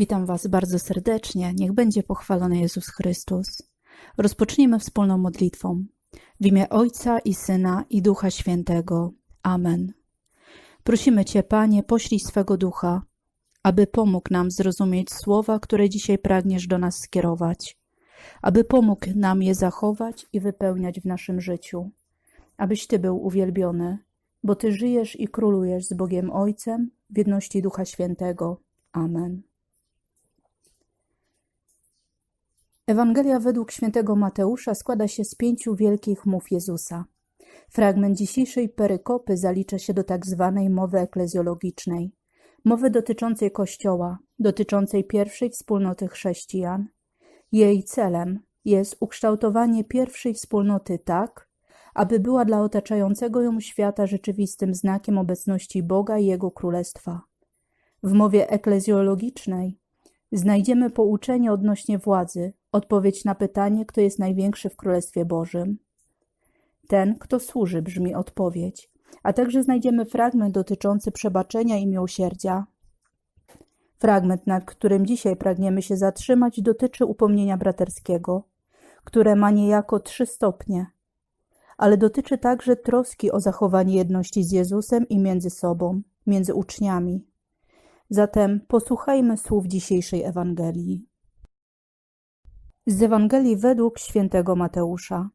Witam Was bardzo serdecznie. Niech będzie pochwalony Jezus Chrystus. Rozpoczniemy wspólną modlitwą. W imię Ojca i Syna i Ducha Świętego. Amen. Prosimy Cię, Panie, poślij swego ducha, aby pomógł nam zrozumieć słowa, które dzisiaj pragniesz do nas skierować, aby pomógł nam je zachować i wypełniać w naszym życiu, abyś Ty był uwielbiony, bo Ty żyjesz i królujesz z Bogiem Ojcem w jedności Ducha Świętego. Amen. Ewangelia według świętego Mateusza składa się z pięciu wielkich mów Jezusa. Fragment dzisiejszej perykopy zalicza się do tak zwanej mowy eklezjologicznej, mowy dotyczącej Kościoła, dotyczącej pierwszej wspólnoty chrześcijan. Jej celem jest ukształtowanie pierwszej wspólnoty tak, aby była dla otaczającego ją świata rzeczywistym znakiem obecności Boga i Jego Królestwa. W mowie eklezjologicznej znajdziemy pouczenie odnośnie władzy, odpowiedź na pytanie, kto jest największy w Królestwie Bożym. Ten, kto służy, brzmi odpowiedź, a także znajdziemy fragment dotyczący przebaczenia i miłosierdzia. Fragment, nad którym dzisiaj pragniemy się zatrzymać, dotyczy upomnienia braterskiego, które ma niejako trzy stopnie, ale dotyczy także troski o zachowanie jedności z Jezusem i między sobą, między uczniami. Zatem posłuchajmy słów dzisiejszej Ewangelii. Z Ewangelii według świętego Mateusza.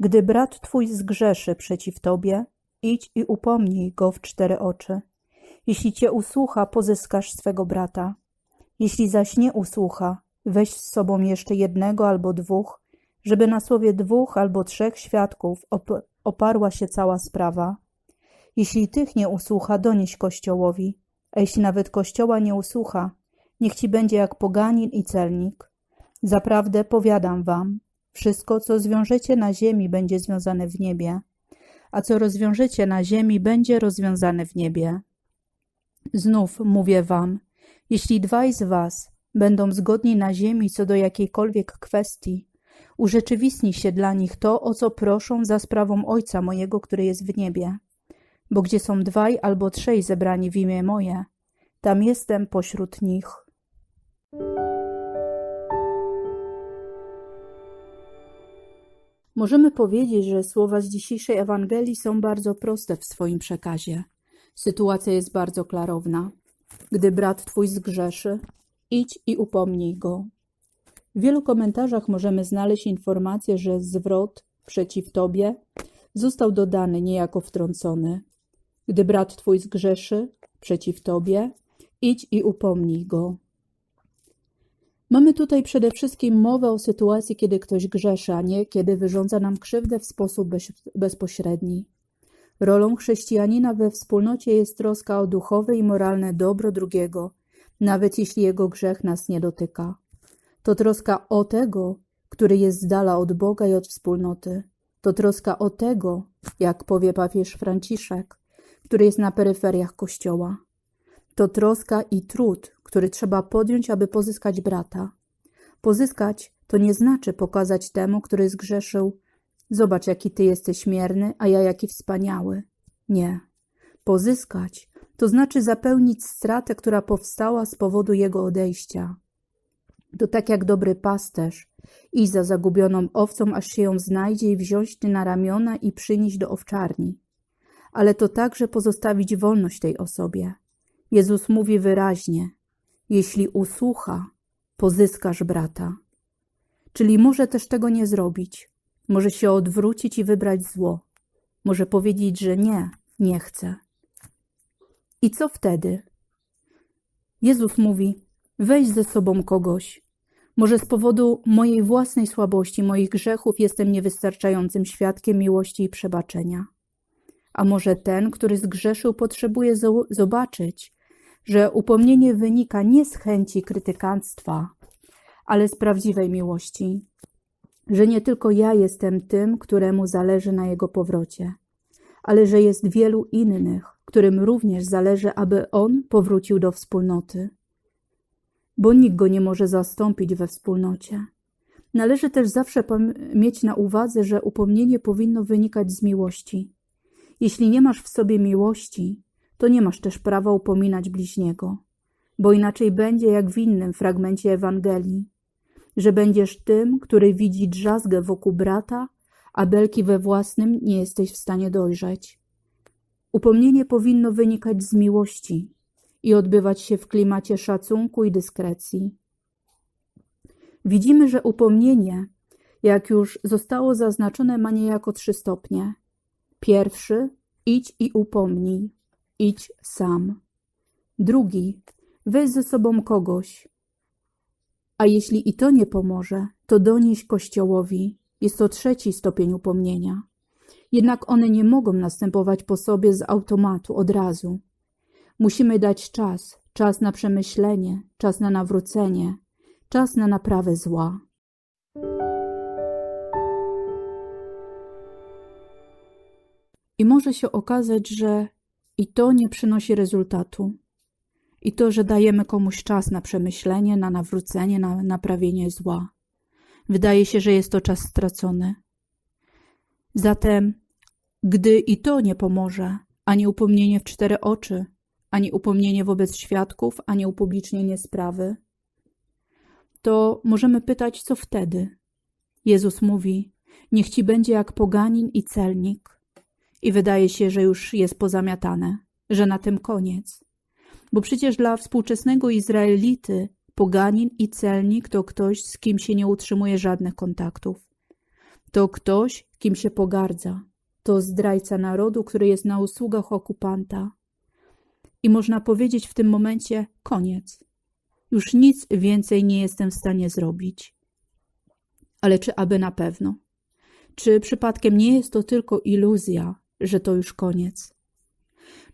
Gdy brat twój zgrzeszy przeciw tobie, idź i upomnij go w cztery oczy. Jeśli cię usłucha, pozyskasz swego brata. Jeśli zaś nie usłucha, weź z sobą jeszcze jednego albo dwóch, żeby na słowie dwóch albo trzech świadków op oparła się cała sprawa. Jeśli tych nie usłucha, donieś Kościołowi, a jeśli nawet Kościoła nie usłucha, niech ci będzie jak poganin i celnik. Zaprawdę powiadam wam, wszystko, co zwiążecie na ziemi, będzie związane w niebie, a co rozwiążecie na ziemi, będzie rozwiązane w niebie. Znów mówię wam, jeśli dwaj z was będą zgodni na ziemi co do jakiejkolwiek kwestii, urzeczywistni się dla nich to, o co proszą za sprawą Ojca mojego, który jest w niebie. Bo gdzie są dwaj albo trzej zebrani w imię moje, tam jestem pośród nich. Możemy powiedzieć, że słowa z dzisiejszej Ewangelii są bardzo proste w swoim przekazie. Sytuacja jest bardzo klarowna. Gdy brat twój zgrzeszy, idź i upomnij go. W wielu komentarzach możemy znaleźć informację, że zwrot przeciw tobie został dodany niejako wtrącony. Gdy brat twój zgrzeszy przeciw tobie, idź i upomnij go. Mamy tutaj przede wszystkim mowę o sytuacji, kiedy ktoś grzeszy, a nie kiedy wyrządza nam krzywdę w sposób bez, bezpośredni. Rolą chrześcijanina we wspólnocie jest troska o duchowe i moralne dobro drugiego, nawet jeśli jego grzech nas nie dotyka. To troska o tego, który jest z dala od Boga i od wspólnoty. To troska o tego, jak powie papież Franciszek, który jest na peryferiach Kościoła. To troska i trud, który trzeba podjąć, aby pozyskać brata. Pozyskać to nie znaczy pokazać temu, który zgrzeszył, zobacz, jaki ty jesteś mierny, a ja jaki wspaniały. Nie. Pozyskać to znaczy zapełnić stratę, która powstała z powodu jego odejścia. To tak jak dobry pasterz, iść za zagubioną owcą, aż się ją znajdzie i wziąć na ramiona i przynieść do owczarni. Ale to także pozostawić wolność tej osobie. Jezus mówi wyraźnie: Jeśli usłucha, pozyskasz brata. Czyli może też tego nie zrobić. Może się odwrócić i wybrać zło. Może powiedzieć, że nie, nie chce. I co wtedy? Jezus mówi: Weź ze sobą kogoś. Może z powodu mojej własnej słabości, moich grzechów jestem niewystarczającym świadkiem miłości i przebaczenia. A może ten, który zgrzeszył, potrzebuje zobaczyć, że upomnienie wynika nie z chęci krytykanstwa, ale z prawdziwej miłości, że nie tylko ja jestem tym, któremu zależy na jego powrocie, ale że jest wielu innych, którym również zależy, aby on powrócił do wspólnoty. Bo nikt go nie może zastąpić we wspólnocie. Należy też zawsze mieć na uwadze, że upomnienie powinno wynikać z miłości. Jeśli nie masz w sobie miłości, to nie masz też prawa upominać bliźniego. bo inaczej będzie jak w innym fragmencie Ewangelii, że będziesz tym, który widzi drzazgę wokół brata, a belki we własnym nie jesteś w stanie dojrzeć. Upomnienie powinno wynikać z miłości i odbywać się w klimacie szacunku i dyskrecji. Widzimy, że upomnienie, jak już zostało zaznaczone, ma niejako trzy stopnie. Pierwszy, idź i upomnij, idź sam. Drugi, weź ze sobą kogoś. A jeśli i to nie pomoże, to donieś Kościołowi. Jest to trzeci stopień upomnienia. Jednak one nie mogą następować po sobie z automatu od razu. Musimy dać czas, czas na przemyślenie, czas na nawrócenie, czas na naprawę zła. I może się okazać, że i to nie przynosi rezultatu. I to, że dajemy komuś czas na przemyślenie, na nawrócenie, na naprawienie zła. Wydaje się, że jest to czas stracony. Zatem, gdy i to nie pomoże, ani upomnienie w cztery oczy, ani upomnienie wobec świadków, ani upublicznienie sprawy, to możemy pytać, co wtedy? Jezus mówi: Niech ci będzie jak poganin i celnik. I wydaje się, że już jest pozamiatane, że na tym koniec. Bo przecież dla współczesnego Izraelity poganin i celnik to ktoś, z kim się nie utrzymuje żadnych kontaktów. To ktoś, kim się pogardza. To zdrajca narodu, który jest na usługach okupanta. I można powiedzieć w tym momencie koniec. Już nic więcej nie jestem w stanie zrobić. Ale czy aby na pewno? Czy przypadkiem nie jest to tylko iluzja, że to już koniec?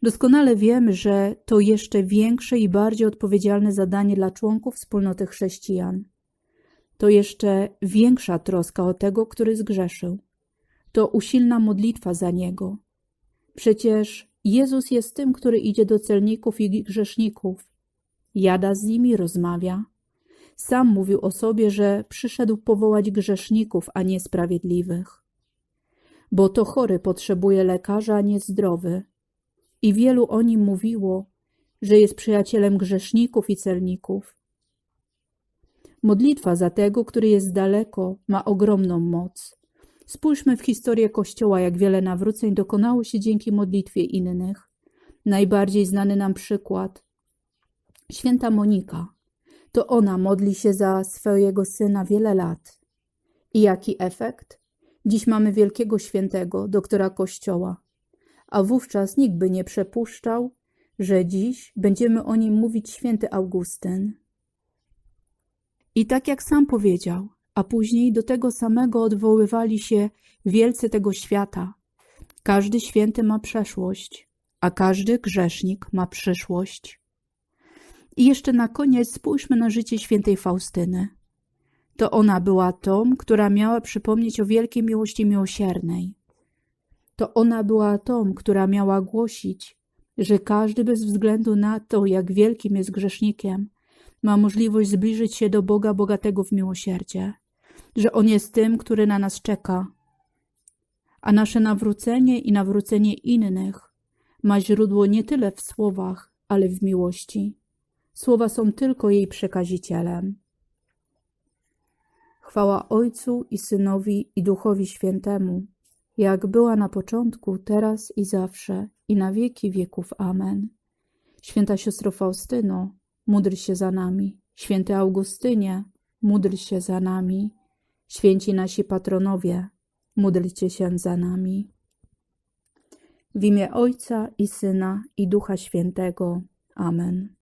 Doskonale wiem, że to jeszcze większe i bardziej odpowiedzialne zadanie dla członków wspólnoty chrześcijan. To jeszcze większa troska o tego, który zgrzeszył. To usilna modlitwa za niego. Przecież Jezus jest tym, który idzie do celników i grzeszników. Jada z nimi, rozmawia. Sam mówił o sobie, że przyszedł powołać grzeszników, a nie sprawiedliwych. Bo to chory potrzebuje lekarza, a nie zdrowy. I wielu o nim mówiło, że jest przyjacielem grzeszników i celników. Modlitwa za tego, który jest daleko, ma ogromną moc. Spójrzmy w historię Kościoła, jak wiele nawróceń dokonało się dzięki modlitwie innych. Najbardziej znany nam przykład. Święta Monika. To ona modli się za swojego syna wiele lat. I jaki efekt? Dziś mamy wielkiego świętego, doktora Kościoła. A wówczas nikt by nie przepuszczał, że dziś będziemy o nim mówić święty Augustyn. I tak jak sam powiedział, a później do tego samego odwoływali się wielcy tego świata. Każdy święty ma przeszłość, a każdy grzesznik ma przyszłość. I jeszcze na koniec spójrzmy na życie świętej Faustyny. To ona była tą, która miała przypomnieć o wielkiej miłości miłosiernej. To ona była tą, która miała głosić, że każdy bez względu na to, jak wielkim jest grzesznikiem, ma możliwość zbliżyć się do Boga bogatego w miłosierdzie, że On jest tym, który na nas czeka. A nasze nawrócenie i nawrócenie innych ma źródło nie tyle w słowach, ale w miłości. Słowa są tylko jej przekazicielem. Chwała Ojcu i Synowi i Duchowi Świętemu, jak była na początku, teraz i zawsze, i na wieki wieków. Amen. Święta siostro Faustyno, módl się za nami. Święty Augustynie, módl się za nami. Święci nasi patronowie, módlcie się za nami. W imię Ojca i Syna i Ducha Świętego. Amen.